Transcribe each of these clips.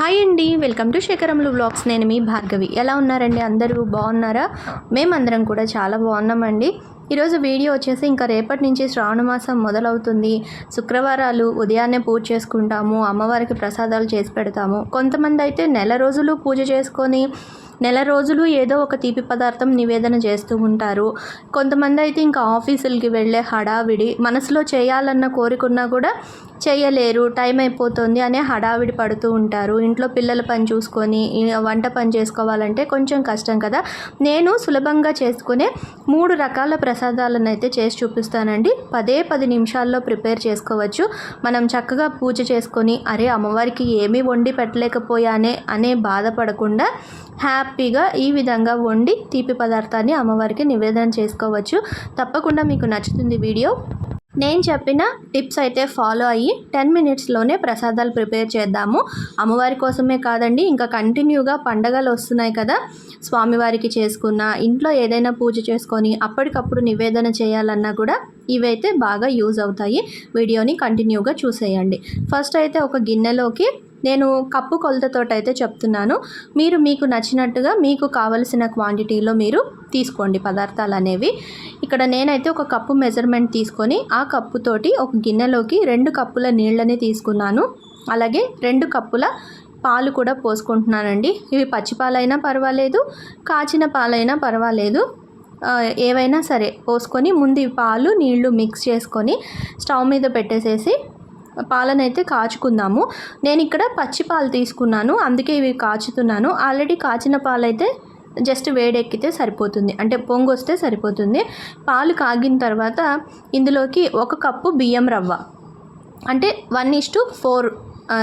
Hi అండి welcome to శేఖరములు blogs నేను మీ భార్గవి. ఎలా ఉన్నారండి? అందరూ బాగున్నారా? మేమందరం కూడా చాలా బాగున్నామండి. ఈరోజు వీడియో వచ్చేసి ఇంకా రేపటి నుంచి శ్రావణ మాసం మొదలవుతుంది. శుక్రవారాలు ఉదయాన్నే పూజ చేసుకుంటాము అమ్మవారికి ప్రసాదాలు చేసి పెడతాము. కొంతమంది అయితే నెల రోజులు పూజ చేసుకొని నెల రోజులు ఏదో ఒక తీపి పదార్థం నివేదన చేస్తూ ఉంటారు. కొంతమంది అయితే ఇంకా ఆఫీసులకి వెళ్ళే హడావిడి మనసులో చేయాలన్న కోరికున్నా కూడా చేయలేరు టైం అయిపోతుంది అనే హడావిడి పడుతూ ఉంటారు. ఇంట్లో పిల్లల పని చూసుకొని వంట పని చేసుకోవాలంటే కొంచెం కష్టం కదా. నేను సులభంగా చేసుకునే మూడు రకాల ప్రసాదాలను అయితే చేసి చూపిస్తానండి. పదే పది నిమిషాల్లో ప్రిపేర్ చేసుకోవచ్చు. మనం చక్కగా పూజ చేసుకొని అరే అమ్మవారికి ఏమీ వండి పెట్టలేకపోయానే అనే బాధపడకుండా హ్యాపీగా ఈ విధంగా వండి తీపి పదార్థాన్ని అమ్మవారికి నివేదన చేసుకోవచ్చు. తప్పకుండా మీకు నచ్చుతుంది వీడియో. నేను చెప్పిన టిప్స్ అయితే ఫాలో అయ్యి టెన్ మినిట్స్లోనే ప్రసాదాలు ప్రిపేర్ చేద్దాము. అమ్మవారి కోసమే కాదండి ఇంకా కంటిన్యూగా పండగలు వస్తున్నాయి కదా. స్వామివారికి చేసుకున్న ఇంట్లో ఏదైనా పూజ చేసుకొని అప్పటికప్పుడు నివేదన చేయాలన్నా కూడా ఇవైతే బాగా యూజ్ అవుతాయి. వీడియోని కంటిన్యూగా చూసేయండి. ఫస్ట్ అయితే ఒక గిన్నెలోకి నేను కప్పు కొలతతో అయితే చెప్తున్నాను. మీరు మీకు నచ్చినట్టుగా మీకు కావలసిన క్వాంటిటీలో మీరు తీసుకోండి పదార్థాలు అనేవి ఇక్కడ నేనైతే ఒక కప్పు మెజర్మెంట్ తీసుకొని ఆ కప్పుతోటి ఒక గిన్నెలోకి రెండు కప్పుల నీళ్ళని తీసుకున్నాను. అలాగే రెండు కప్పుల పాలు కూడా పోసుకుంటున్నానండి. ఇవి పచ్చి పాలైనా పర్వాలేదు కాచిన పాలైనా పర్వాలేదు. ఏవైనా సరే పోసుకొని ముందు పాలు నీళ్ళు మిక్స్ చేసుకొని స్టవ్ మీద పెట్టేసేసి పాలనైతే కాచుకుందాము. నేను ఇక్కడ పచ్చి పాలు తీసుకున్నాను. అందుకే ఇవి కాచుతున్నాను. ఆల్రెడీ కాచిన పాలైతే జస్ట్ వేడెక్కితే సరిపోతుంది. అంటే పొంగు వస్తే సరిపోతుంది. పాలు కాగిన తర్వాత ఇందులోకి ఒక కప్పు బియ్యం రవ్వ. అంటే వన్ ఇస్ టు ఫోర్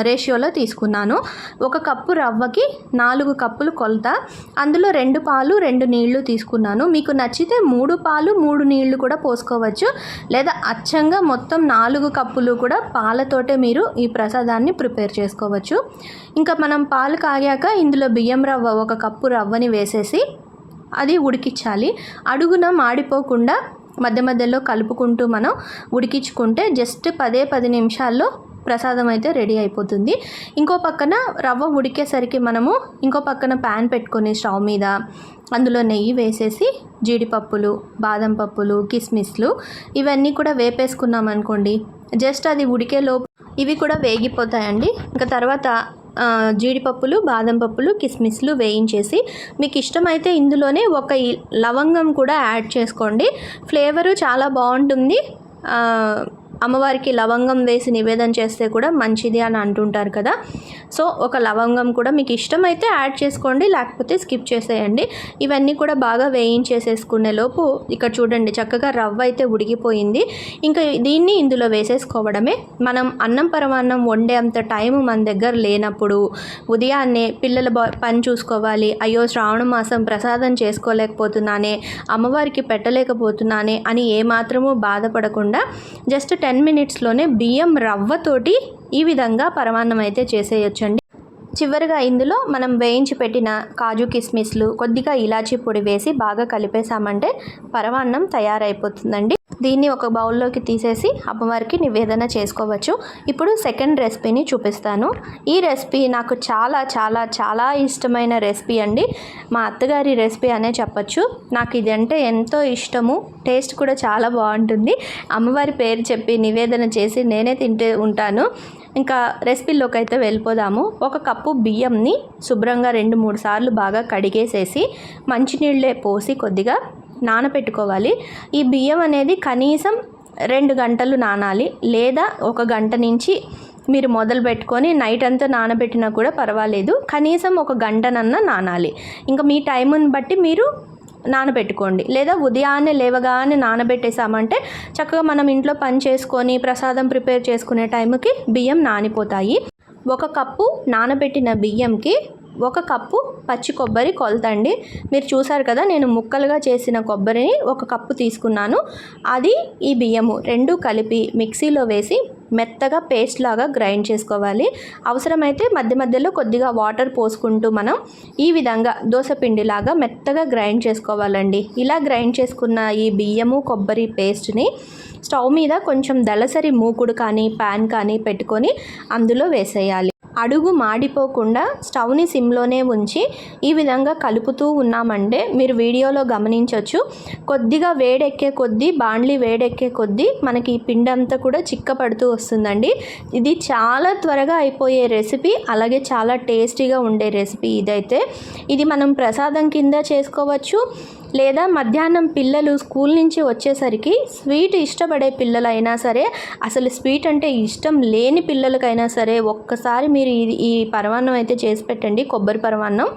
రేషియోలో తీసుకున్నాను. ఒక కప్పు రవ్వకి నాలుగు కప్పులు కొలత అందులో రెండు పాలు రెండు నీళ్ళు తీసుకున్నాను. మీకు నచ్చితే మూడు పాలు మూడు నీళ్ళు కూడా పోసుకోవచ్చు. లేదా అచ్చంగా మొత్తం నాలుగు కప్పులు కూడా పాలతోటే మీరు ఈ ప్రసాదాన్ని ప్రిపేర్ చేసుకోవచ్చు. ఇంకా మనం పాలు కాగాక ఇందులో బియ్యం రవ్వ ఒక కప్పు రవ్వని వేసేసి అది ఉడికించాలి. అడుగున మాడిపోకుండా మధ్య మధ్యలో కలుపుకుంటూ మనం ఉడికించుకుంటే జస్ట్ పదే పది నిమిషాల్లో ప్రసాదం అయితే రెడీ అయిపోతుంది. ఇంకో పక్కన రవ్వ ఉడికేసరికి మనము ఇంకో పక్కన ప్యాన్ పెట్టుకొని స్టవ్ మీద అందులో నెయ్యి వేసేసి జీడిపప్పులు బాదం పప్పులు కిస్మిస్లు ఇవన్నీ కూడా వేపేసుకున్నాం అనుకోండి జస్ట్ అది ఉడికేలోపు ఇవి కూడా వేగిపోతాయండి. ఇంకా తర్వాత జీడిపప్పులు బాదం పప్పులు కిస్మిస్లు వేయించేసి మీకు ఇష్టమైతే ఇందులోనే ఒక లవంగం కూడా యాడ్ చేసుకోండి. ఫ్లేవరు చాలా బాగుంటుంది. అమ్మవారికి లవంగం వేసి నివేదన చేస్తే కూడా మంచిది అని అంటుంటారు కదా. సో ఒక లవంగం కూడా మీకు ఇష్టమైతే యాడ్ చేసుకోండి లేకపోతే స్కిప్ చేసేయండి. ఇవన్నీ కూడా బాగా వేయించేసేసుకునే లోపు ఇక్కడ చూడండి చక్కగా రవ్వ అయితే ఉడికిపోయింది. ఇంకా దీన్ని ఇందులో వేసేసుకోవడమే. మనం అన్నం పరమాన్నం వండే అంత టైం మన దగ్గర లేనప్పుడు ఉదయాన్నే పిల్లల పని చూసుకోవాలి అయ్యో శ్రావణ మాసం ప్రసాదం చేసుకోలేకపోతున్నానే అమ్మవారికి పెట్టలేకపోతున్నానే అని ఏమాత్రమూ బాధపడకుండా జస్ట్ టెన్ మినిట్స్లోనే బియ్యం రవ్వతోటి ఈ విధంగా పరమాన్నం అయితే చేసేయొచ్చండి. చివరిగా ఇందులో మనం వేయించి పెట్టిన కాజు కిస్మిస్లు కొద్దిగా ఇలాచీ పొడి వేసి బాగా కలిపేసామంటే పరమాన్నం తయారైపోతుందండి. దీన్ని ఒక బౌల్లోకి తీసేసి అమ్మవారికి నివేదన చేసుకోవచ్చు. ఇప్పుడు సెకండ్ రెసిపీని చూపిస్తాను. ఈ రెసిపీ నాకు చాలా చాలా చాలా ఇష్టమైన రెసిపీ అండి. మా అత్తగారి రెసిపీ అనే చెప్పచ్చు. నాకు ఇది అంటే ఎంతో ఇష్టము. టేస్ట్ కూడా చాలా బాగుంటుంది. అమ్మవారి పేరు చెప్పి నివేదన చేసి నేనే తింటూ ఉంటాను. ఇంకా రెసిపీలోకి అయితే వెళ్ళిపోదాము. ఒక కప్పు బియ్యంని శుభ్రంగా రెండు మూడు సార్లు బాగా కడిగేసేసి మంచినీళ్ళే పోసి కొద్దిగా నానబెట్టుకోవాలి ఈ బియ్యం అనేది కనీసం రెండు గంటలు నానాలి. లేదా ఒక గంట నుంచి మీరు మొదలు పెట్టుకొని నైట్ అంతా నానబెట్టినా కూడా పర్వాలేదు. కనీసం ఒక గంటనన్నా నానాలి. ఇంకా మీ టైంని బట్టి మీరు నానబెట్టుకోండి. లేదా ఉదయాన్నే లేవగానే నానబెట్టేసామంటే చక్కగా మనం ఇంట్లో పని చేసుకొని ప్రసాదం ప్రిపేర్ చేసుకునే టైంకి బియ్యం నానిపోతాయి. ఒక కప్పు నానబెట్టిన బియ్యంకి ఒక కప్పు పచ్చి కొబ్బరి కొలతండి. మీరు చూసారు కదా నేను ముక్కలుగా చేసిన కొబ్బరిని ఒక కప్పు తీసుకున్నాను. అది ఈ బియ్యము రెండు కలిపి మిక్సీలో వేసి మెత్తగా పేస్ట్ లాగా గ్రైండ్ చేసుకోవాలి. అవసరమైతే మధ్య మధ్యలో కొద్దిగా వాటర్ పోసుకుంటూ మనం ఈ విధంగా దోసపిండిలాగా మెత్తగా గ్రైండ్ చేసుకోవాలండి. ఇలా గ్రైండ్ చేసుకున్న ఈ బియ్యము కొబ్బరి పేస్ట్ని స్టవ్ మీద కొంచెం దళసరి మూకుడు కానీ ప్యాన్ కానీ పెట్టుకొని అందులో వేసేయాలి. అడుగు మాడిపోకుండా స్టవ్ని సిమ్లోనే ఉంచి ఈ విధంగా కలుపుతూ ఉన్నామంటే మీరు వీడియోలో గమనించవచ్చు కొద్దిగా వేడెక్కే కొద్దీ బాండ్లీ వేడెక్కే కొద్దీ మనకి ఈ పిండి అంతా కూడా చిక్కపడుతూ వస్తుందండి. ఇది చాలా త్వరగా అయిపోయే రెసిపీ అలాగే చాలా టేస్టీగా ఉండే రెసిపీ ఇదైతే. ఇది మనం ప్రసాదం కింద చేసుకోవచ్చు. లేదా మధ్యాహ్నం పిల్లలు స్కూల్ నుంచి వచ్చేసరికి స్వీట్ ఇష్టపడే పిల్లలైనా సరే అసలు స్వీట్ అంటే ఇష్టం లేని పిల్లలకైనా సరే ఒక్కసారి మీరు ఇది ఈ పరమాన్నం అయితే చేసి పెట్టండి కొబ్బరి పరమాన్నం.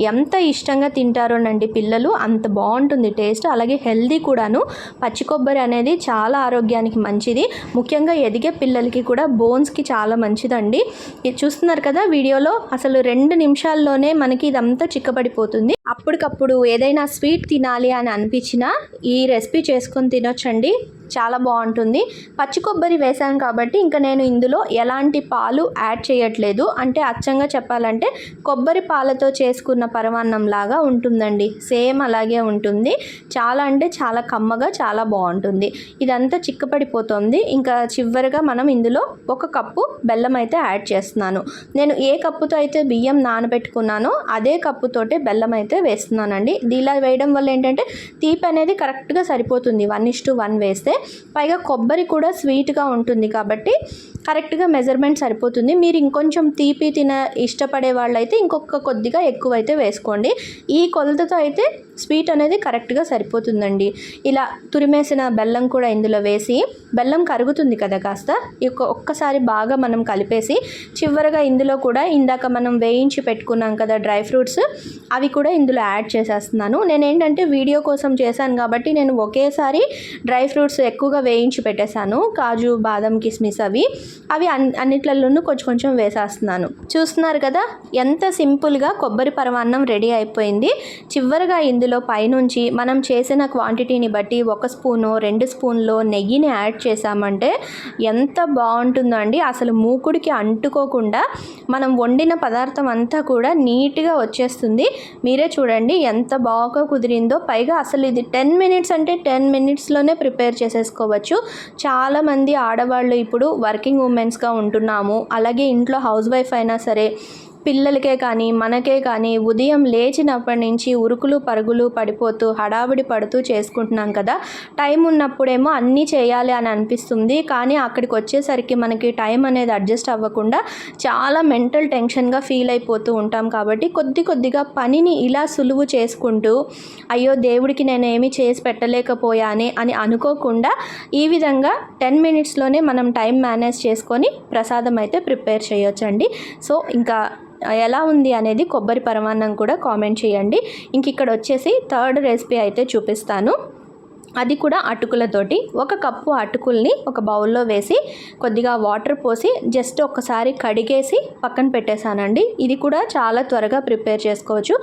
ఎంత ఇష్టంగా తింటారోనండి పిల్లలు అంత బాగుంటుంది టేస్ట్. అలాగే హెల్దీ కూడాను. పచ్చి కొబ్బరి అనేది చాలా ఆరోగ్యానికి మంచిది. ముఖ్యంగా ఎదిగే పిల్లలకి కూడా బోన్స్కి చాలా మంచిదండి. ఇది చూస్తున్నారు కదా వీడియోలో అసలు రెండు నిమిషాల్లోనే మనకి ఇదంతా చిక్కబడిపోతుంది. అప్పటికప్పుడు ఏదైనా స్వీట్ తినాలి అని అనిపించినా ఈ రెసిపీ చేసుకొని తినొచ్చండి. చాలా బాగుంటుంది. పచ్చి కొబ్బరి వేసాను కాబట్టి ఇంకా నేను ఇందులో ఎలాంటి పాలు యాడ్ చేయట్లేదు. అంటే అచ్చంగా చెప్పాలంటే కొబ్బరి పాలతో చేసుకున్న పరమాన్నం లాగా ఉంటుందండి. సేమ్ అలాగే ఉంటుంది. చాలా అంటే చాలా కమ్మగా చాలా బాగుంటుంది. ఇదంతా చిక్కపడిపోతుంది. ఇంకా చివరిగా మనం ఇందులో ఒక కప్పు బెల్లం అయితే యాడ్ చేస్తున్నాను. నేను ఏ కప్పుతో అయితే బియ్యం నానబెట్టుకున్నానో అదే కప్పుతోటే బెల్లం అయితే వేస్తున్నానండి. ఇలా వేయడం వల్ల ఏంటంటే తీపి అనేది కరెక్ట్గా సరిపోతుంది. వన్ ఇస్ టు వన్ వేస్తే పైగా కొబ్బరి కూడా స్వీట్గా ఉంటుంది కాబట్టి కరెక్ట్గా మెజర్మెంట్ సరిపోతుంది. మీరు ఇంకొంచెం తీపి తిన ఇష్టపడే వాళ్ళైతే ఇంకొక కొద్దిగా ఎక్కువైతే వేసుకోండి. ఈ కొలతతో అయితే స్వీట్ అనేది కరెక్ట్గా సరిపోతుందండి. ఇలా తురిమేసిన బెల్లం కూడా ఇందులో వేసి బెల్లం కరుగుతుంది కదా కాస్త ఒక్కసారి బాగా మనం కలిపేసి చివరగా ఇందులో కూడా ఇందాక మనం వేయించి పెట్టుకున్నాం కదా డ్రై ఫ్రూట్స్ అవి కూడా ఇందులో యాడ్ చేసేస్తున్నాను. నేను ఏంటంటే వీడియో కోసం చేశాను కాబట్టి నేను ఒకేసారి డ్రై ఫ్రూట్స్ ఎక్కువగా వేయించి పెట్టేశాను. కాజు బాదం కిస్మిస్ అవి అవి అన్ అన్నిట్లలోనూ కొంచెం కొంచెం వేసేస్తున్నాను. చూస్తున్నారు కదా ఎంత సింపుల్గా కొబ్బరి పరమాన్నం రెడీ అయిపోయింది. చివరగా ఇందులో పైనుంచి మనం చేసిన క్వాంటిటీని బట్టి ఒక స్పూను రెండు స్పూన్లో నెయ్యిని యాడ్ చేసామంటే ఎంత బాగుంటుందో అండి అసలు మూకుడికి అంటుకోకుండా మనం వండిన పదార్థం అంతా కూడా నీట్గా వచ్చేస్తుంది. మీరే చూడండి ఎంత బాగా కుదిరిందో. పైగా అసలు ఇది టెన్ మినిట్స్ అంటే టెన్ మినిట్స్లోనే ప్రిపేర్ చేసేసుకోవచ్చు. చాలామంది ఆడవాళ్ళు ఇప్పుడు వర్కింగ్ ఉమెన్స్గా ఉంటున్నాము. అలాగే ఇంట్లో హౌస్ వైఫ్ అయినా సరే పిల్లలకే కానీ మనకే కానీ ఉదయం లేచినప్పటి నుంచి ఉరుకులు పరుగులు పడిపోతూ హడావిడి పడుతూ చేసుకుంటున్నాం కదా. టైం ఉన్నప్పుడేమో అన్నీ చేయాలి అని అనిపిస్తుంది. కానీ అక్కడికి వచ్చేసరికి మనకి టైం అనేది అడ్జస్ట్ అవ్వకుండా చాలా మెంటల్ టెన్షన్గా ఫీల్ అయిపోతూ ఉంటాం కాబట్టి కొద్ది కొద్దిగా పనిని ఇలా సులువు చేసుకుంటూ అయ్యో దేవుడికి నేను ఏమీ చేసి పెట్టలేకపోయానే అని అనుకోకుండా ఈ విధంగా టెన్ మినిట్స్లోనే మనం టైం మేనేజ్ చేసుకొని ప్రసాదం అయితే ప్రిపేర్ చేయొచ్చండి. సో ఇంకా ఎలా ఉంది అనేది కొబ్బరి పరమాన్నం కూడా కామెంట్ చేయండి. ఇంక ఇక్కడ వచ్చేసి థర్డ్ రెసిపీ అయితే చూపిస్తాను. అది కూడా అటుకులతోటి ఒక కప్పు అటుకుల్ని ఒక బౌల్లో వేసి కొద్దిగా వాటర్ పోసి జస్ట్ ఒకసారి కడిగేసి పక్కన పెట్టేశానండి. ఇది కూడా చాలా త్వరగా ప్రిపేర్ చేసుకోవచ్చు.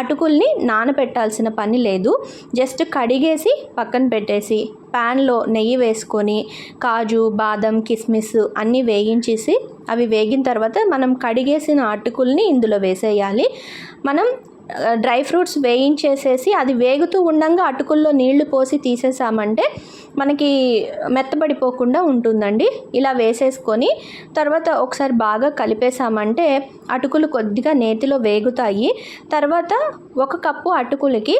అటుకుల్ని నానబెట్టాల్సిన పని లేదు. జస్ట్ కడిగేసి పక్కన పెట్టేసి ప్యాన్లో నెయ్యి వేసుకొని కాజు బాదం కిస్మిస్ అన్నీ వేగించేసి అవి వేగిన తర్వాత మనం కడిగేసిన అటుకుల్ని ఇందులో వేసేయాలి. మనం డ్రై ఫ్రూట్స్ వేయించేసేసి అది వేగుతూ ఉండగా అటుకుల్లో నీళ్ళు పోసి తీసేసామంటే మనకి మెత్తబడిపోకుండా ఉంటుందండి. ఇలా వేసేసుకొని తర్వాత ఒకసారి బాగా కలిపేసామంటే అటుకులు కొద్దిగా నేతిలో వేగుతాయి. తర్వాత ఒక కప్పు అటుకులకి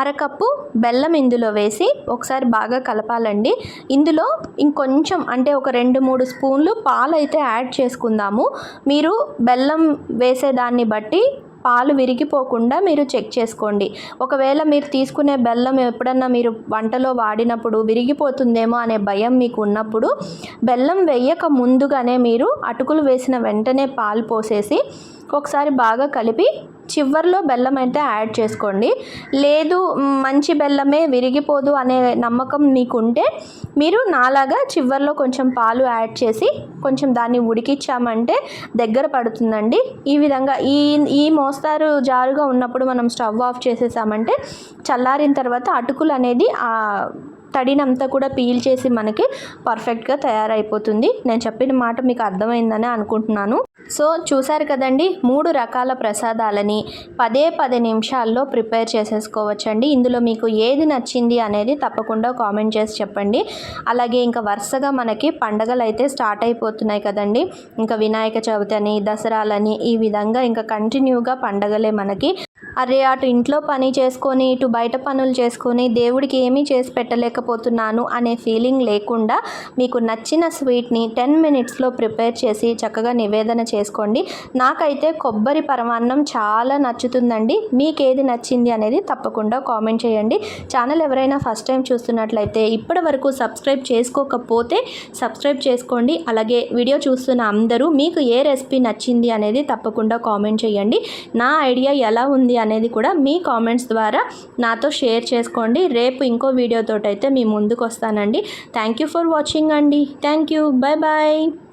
అరకప్పు బెల్లం ఇందులో వేసి ఒకసారి బాగా కలపాలండి. ఇందులో ఇంకొంచెం అంటే ఒక రెండు మూడు స్పూన్లు పాలు అయితే యాడ్ చేసుకుందాము. మీరు బెల్లం వేసేదాన్ని బట్టి పాలు విరిగిపోకుండా మీరు చెక్ చేసుకోండి. ఒకవేళ మీరు తీసుకునే బెల్లం ఎప్పుడన్నా మీరు వంటలో వాడినప్పుడు విరిగిపోతుందేమో అనే భయం మీకు ఉన్నప్పుడు బెల్లం వేయక ముందుగానే మీరు అటుకులు వేసిన వెంటనే పాలు పోసేసి ఒకసారి బాగా కలిపి చివర్లో బెల్లం అయితే యాడ్ చేసుకోండి. లేదు మంచి బెల్లమే విరిగిపోదు అనే నమ్మకం మీకుంటే మీరు నాలాగా చివర్లో కొంచెం పాలు యాడ్ చేసి కొంచెం దాన్ని ఉడికిచ్చామంటే దగ్గర పడుతుందండి. ఈ విధంగా ఈ ఈ మోస్తారు జారుగా ఉన్నప్పుడు మనం స్టవ్ ఆఫ్ చేసేసామంటే చల్లారిన తర్వాత అటుకులు అనేది తడినంతా కూడా పీల్ చేసి మనకి పర్ఫెక్ట్గా తయారైపోతుంది. నేను చెప్పిన మాట మీకు అర్థమైందని అనుకుంటున్నాను. సో చూసారు కదండి మూడు రకాల ప్రసాదాలని పదే పది నిమిషాల్లో ప్రిపేర్ చేసేసుకోవచ్చండి. ఇందులో మీకు ఏది నచ్చింది అనేది తప్పకుండా కామెంట్ చేసి చెప్పండి. అలాగే ఇంకా వరుసగా మనకి పండగలు అయితే స్టార్ట్ అయిపోతున్నాయి కదండి. ఇంకా వినాయక చవితి అని దసరాలని ఈ విధంగా ఇంకా కంటిన్యూగా పండగలే మనకి అరే అటు ఇంట్లో పని చేసుకొని ఇటు బయట పనులు చేసుకొని దేవుడికి ఏమీ చేసి పెట్టలేకపోతున్నాను అనే ఫీలింగ్ లేకుండా మీకు నచ్చిన స్వీట్ని టెన్ మినిట్స్లో ప్రిపేర్ చేసి చక్కగా నివేదన చేసుకోండి. నాకైతే కొబ్బరి పరమాన్నం చాలా నచ్చుతుందండి. మీకు ఏది నచ్చింది అనేది తప్పకుండా కామెంట్ చేయండి. ఛానల్ ఎవరైనా ఫస్ట్ టైం చూస్తున్నట్లయితే ఇప్పటి వరకు సబ్స్క్రైబ్ చేసుకోకపోతే సబ్స్క్రైబ్ చేసుకోండి. అలాగే వీడియో చూస్తున్న అందరూ మీకు ఏ రెసిపీ నచ్చింది అనేది తప్పకుండా కామెంట్ చేయండి. నా ఐడియా ఎలా ఉంది అనేది కూడా మీ కామెంట్స్ ద్వారా నాతో షేర్ చేసుకోండి. రేపు ఇంకో వీడియోతో అయితే మీ ముందుకు వస్తానండి థ్యాంక్ యూ ఫర్ వాచింగ్ అండి. Thank you bye bye